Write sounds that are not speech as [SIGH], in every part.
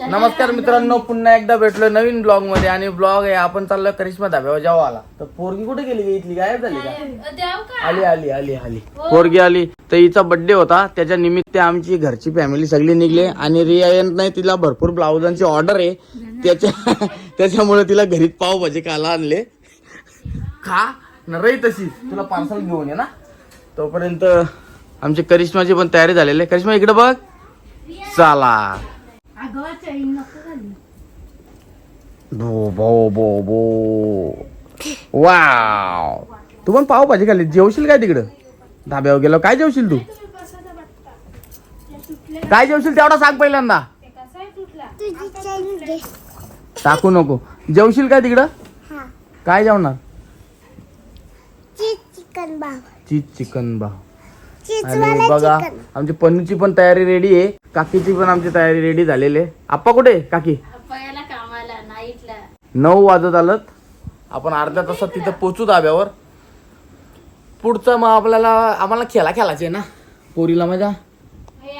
नमस्कार मित्रांनो पुन्हा एकदा भेटलो नवीन ब्लॉगमध्ये आणि ब्लॉग आहे आपण चाललोय करिश्मा धाब्यावर जेव्हा आला तर पोरगी कुठे गेली ग इथली? गायब झाली का? आली आली. आली आली पोरगी आली. तर हिचा बर्थडे होता. त्याच्या निमित्त आमची घरची फॅमिली सगळी निघले आणि रिया येत नाही. तिला भरपूर ब्लाउजांची ऑर्डर आहे. त्याच्या त्याच्यामुळे तिला घरीच पावभाजी खायला आणले. खा. न रही तशी. तुला पार्सल घेऊन ये ना. तोपर्यंत आमची करिश्माची पण तयारी झालेली आहे. करिश्मा इकडे बघ. चला. अगं चैन नको झाली बो बो बो. वाव. तू पण पावभाजी खाल्ली. जेवशील काय तिकडं? धाब्यावर गेलो. काय जेवशील तू? काय जेवशील तेवढा सांग पहिल्यांदा. टाकू नको. जेवशील काय तिकडं? काय जेवणार? चिकन चीज चिकन बा आणि बघा आमची पन्नूची पण तयारी रेडी आहे. काकीची पण आमची तयारी रेडी झालेली आहे. आप्पा कुठे आहे, काकी? नऊ वाजत आलं आपण अर्ध्या तासात तिथं पोचू धाब्यावर. पुढचं मग आपल्याला आम्हाला खेळा खेळायचे ना? पोरीला हे.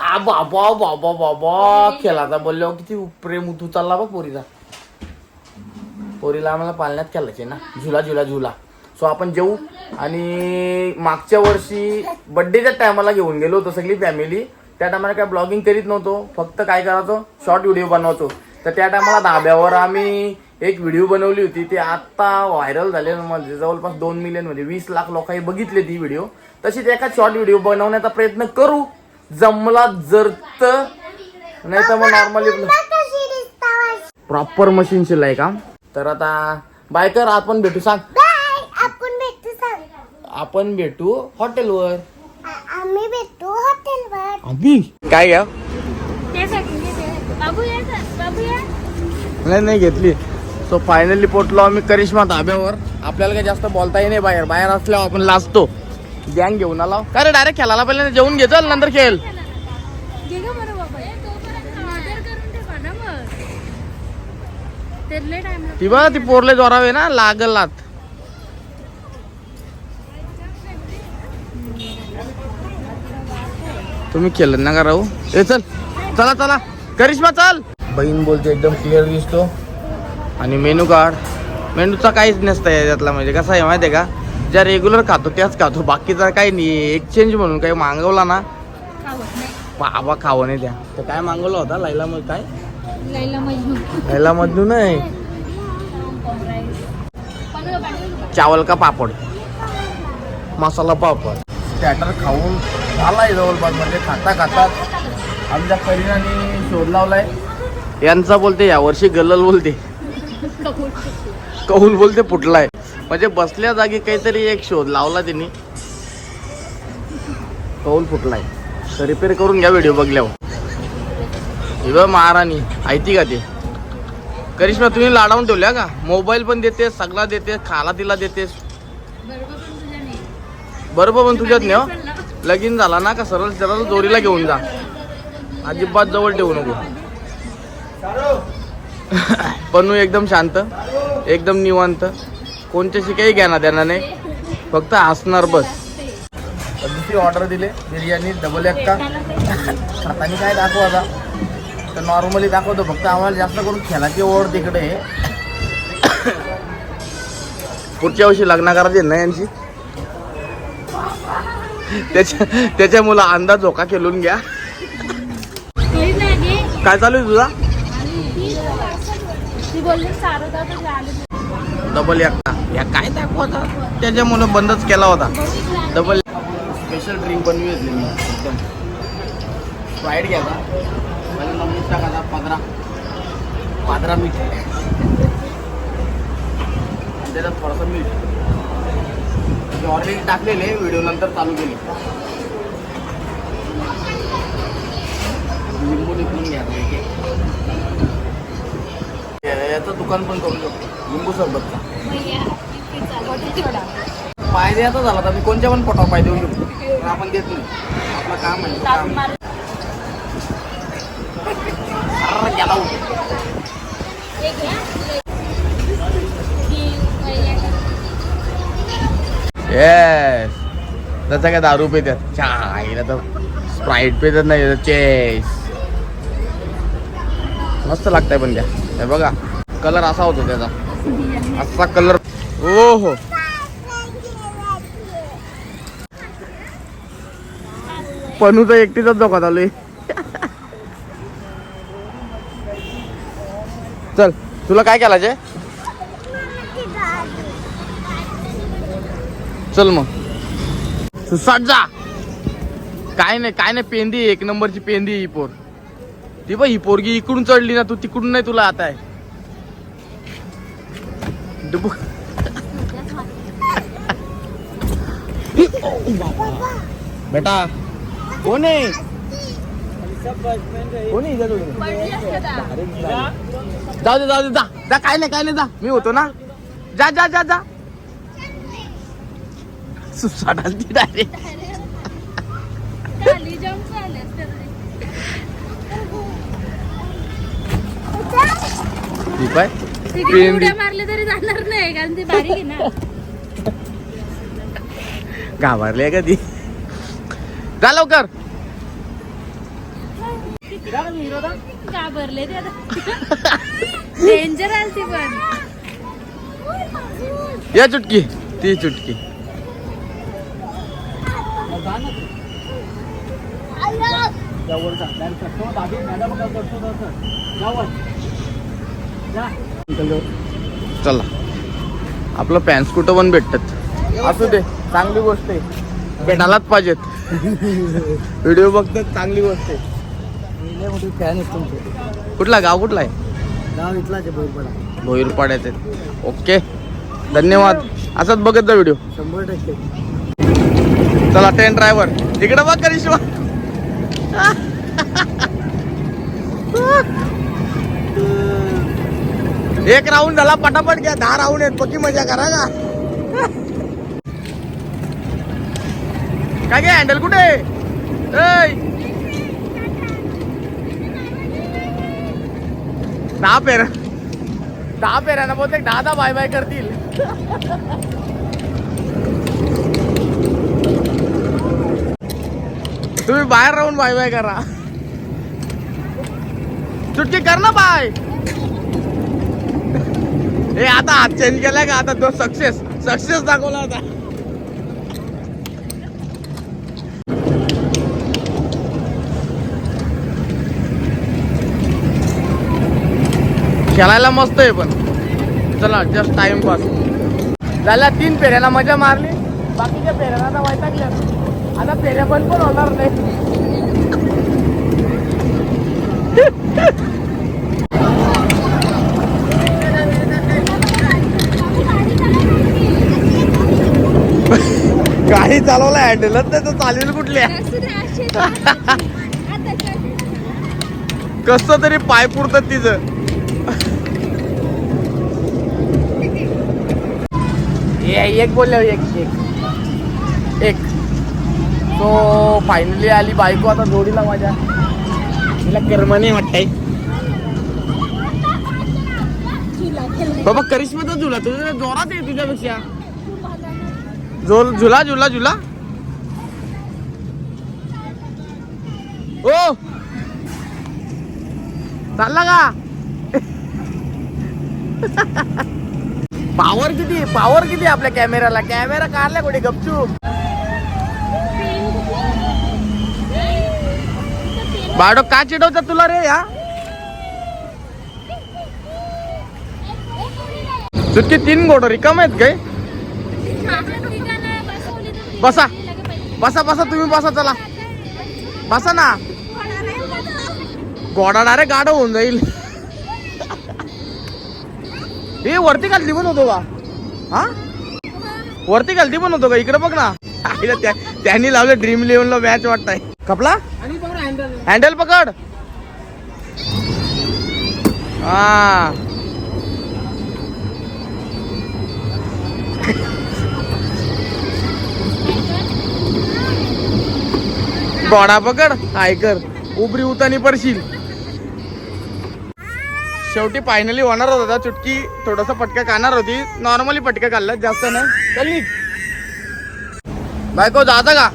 आ बाबा बाबा बाबा. खेळाचा बोलल्यावर किती प्रेम उतू चालला बघ पोरीचा. पोरीला आम्हाला पालण्यात खेळायचे ना? झुला झुला झुला. सो आपण जेऊ. आणि मागच्या वर्षी बड्डेच्या टायमाला घेऊन गेलो होतो सगळी फॅमिली त्या टायमाला काय ब्लॉगिंग करीत नव्हतो. फक्त काय करायचो? शॉर्ट व्हिडिओ बनवायचो. तर त्या टायमाला धाब्यावर आम्ही एक व्हिडिओ बनवली होती. ती आत्ता व्हायरल झाले म्हणजे जवळपास दोन मिलियन म्हणजे वीस लाख लोकांनी बघितले ती व्हिडिओ तशीच एका शॉर्ट व्हिडिओ बनवण्याचा प्रयत्न करू. जमला जर तर. नाही तर मग नॉर्मली प्रॉपर मशीन शिलाय का? तर आता बायकर आपण भेटू सांग. आपण भेटू हॉटेलवर. आम्ही भेटू हॉटेलवर. आम्ही? काय घ्या? नाही नाही घेतली. सो फायनली पोचलो आम्ही करिश्मा धाब्यावर. आपल्याला काही जास्त बोलताही नाही बाहेर. बाहेर असल्यावर आपण लाजतो गँग घेऊन आला. का रे डायरेक्ट खेळायला पहिले जेवून घे चल नंतर खेळ. ते ती बघ ती पोरले जोरावे ना लागल तुम्ही केलं. ना का राहू. ए चल. चला चला. करिश्मा चल. बहीण बोलते एकदम क्लिअर दिसतो. आणि मेनू कार्ड मेनूचा काहीच नसतं याच्यातला म्हणजे. कसं आहे माहिती आहे का? ज्या रेग्युलर खातो त्याच खातो. बाकीचा काही नाही. एक्सचेंज म्हणून काही मागवला ना. बाबा खावं नाही त्या. तर काय मागवलं होता? लाईला मग काय? लैला मजनू. नाही. चावल का पापड? मसाला पापड. स्टॅटर खाऊन झालाय जवळपास म्हणजे खाता खातात. आमच्या करीनाने शोध लावलाय. यांचा बोलते यावर्षी गल्लल बोलते. कौल बोलते फुटलाय. म्हणजे बसल्या जागी काहीतरी एक शोध लावला त्यांनी कौल फुटलाय. तर रिपेअर करून घ्या व्हिडिओ बघल्यावर. हे बघ महाराणी ऐती का ते? करिश्मा तुम्ही लाडावून ठेवल्या का? मोबाईल पण देते सगळा देते खाला तिला देतेस. बरोबर पण तुझ्यात नाही हो. लगीन झाला ना का सरळ? सरळ जोरीला घेऊन जा. अजिबात जवळ ठेवू नको. [LAUGHS] पन्नू एकदम शांत एकदम निवांत. कोणत्याशी काही घेणार देणार नाही. फक्त हसणार बस. दुसरी ऑर्डर दिले बिर्याणी डबल एक्का. खातानी काय दाखव आता? तर नॉर्मली दाखवतो फक्त आम्हाला जास्त करून खेळाची ओढ तिकडे. पुढच्या वर्षी लग्न करायचे ना यांची? त्याच्या त्याच्यामुळं अंदाज झोका खेळून घ्या. काय चालू आहे तुझा? डबल या काय दाखवता? त्याच्यामुळं बंदच केला होता. डबल स्पेशल ड्रिंक बनवी घेतली मी एकदम. स्प्राईट घ्यायचा पहिल्यांदा मीठ टाकायचा पादरा. पादरा मीठ. आणि त्याच्यात थोडंसं मीठ. ऑलरेडी टाकलेले व्हिडिओ नंतर चालू केले. लिंबू निघून घ्या याचं दुकान पण करू शकतो. लिंबू सरबतचा. पाय द्यायचा झाला तर मी कोणत्या पण पोटावर पाहिजे होऊ शकतो. आपण देत नाही. आपलं काम आहे काम आहे. त्याचा काय दारू पितात चहा आईला तर स्प्राईट पितात नाही चेस मस्त लागतंय पण त्या. हे बघा कलर असा होतो त्याचा. असा कलर हो हो पणू तर एकटीचाच धोका चालू चल तुला काय केला जे चल मग. सुसाट जा काय नाही काय नाही पेंदी एक नंबरची पेंदी आहे ही पोर. ती बघ ही पोरगी इकडून चढली ना तू तिकडून नाही तुला आता आहे. डुबू- बेटा. कोण आहे? कोण आहे? जाऊ दे जाऊ दे जा. जा काय नाही काय नाही जा. मी होतो ना. जा जा जा जा. सुसाट आलती डायरेक्ट. उड्या मारले तरी जाणार नाही कारण ती बारीक आहे ना घाबरली आहे का ती जा लवकर. घाबरले ते आता. डेंजर आली ती पण. या चुटकी ती चुटकी. चला. आपलं पॅन्स कुठं पण भेटतात. असू दे. चांगली गोष्ट आहे. भेटायलाच पाहिजेत. व्हिडिओ बघतात चांगली गोष्ट आहे. फॅन आहेत तुमचे. कुठला गाव कुठला आहे? गाव इथलाच आहे भोईरपाड्याचे ओके. धन्यवाद. असंच बघत जा व्हिडिओ. शंभर टक्के. चला ट्रेन ड्रायव्हर तिकडं बघ करिश्मा. एक राऊंड झाला पटापट घ्या. दहा राऊंड आहेत. पक्की मजा करा का काय काय हँडल कुठे? आहे? दहा पेर दहा पेऱ्यांना बहुतेक दहा दहा बाय बाय करतील. तुम्ही बाहेर राहून बाय बाय करा. चुटकी कर ना बाय. हे आता हात चेंज केलाय का? आता तो सक्सेस सक्सेस दाखवला आता. खेळायला मस्त आहे पण. चला जस्ट टाइमपास झाल्या तीन पेऱ्याला मजा मारली. बाकीच्या पेऱ्याला आता वैतागल्या आता फेऱ्या पण होणार नाही. गाडी चालवला हँडलच नाही तर चालेल कुठल्या? कस तरी पाय पुरतात तिचं. एक बोलल्या एक एक. एक. तो फायनली आली बायको आता जोडीला माझ्या. तिला कर्मणी वाटतंय. बाबा करिश्मा तर झुला तुझ्या जोरात आहे तुझ्यापेक्षा. झोल झुला झुला झुला. ओ! चालला का? [LAUGHS] पावर किती? पावर किती आपल्या कॅमेराला कॅमेरा काढला कुठे गपचूप. बाडो का चिडवतात तुला रे या सुटकी तीन गोड रिकाम आहेत काय? बसा. बसा बसा तुम्ही बसा चला. बसा ना. गोडा रे गाड होऊन जाईल. [LAUGHS] हे वरती घालती पण होतो का? हा? वरती घालती पण होतो का? इकडे बघ ना. त्या- त्यांनी लावलं ड्रीम इलेव्हन ला मॅच वाटताय. कपला? हँडल पकड. हा. गोडा पकड आयकर उबरी उतानी पडशील. शेवटी फायनली होणार होता चुटकी. थोडस पटका काढणार होती. नॉर्मली पटका काढला जास्त नाही. बायको जाता का?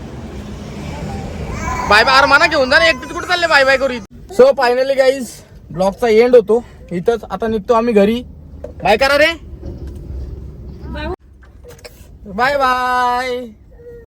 बाय बाय अरे म्हणा घेऊन जा ना एक कुठे चालले बाय बाय करू सो फायनली गाईज ब्लॉगचा एंड होतो. इथंच आता निघतो आम्ही घरी. बाय करा रे. Bye bye.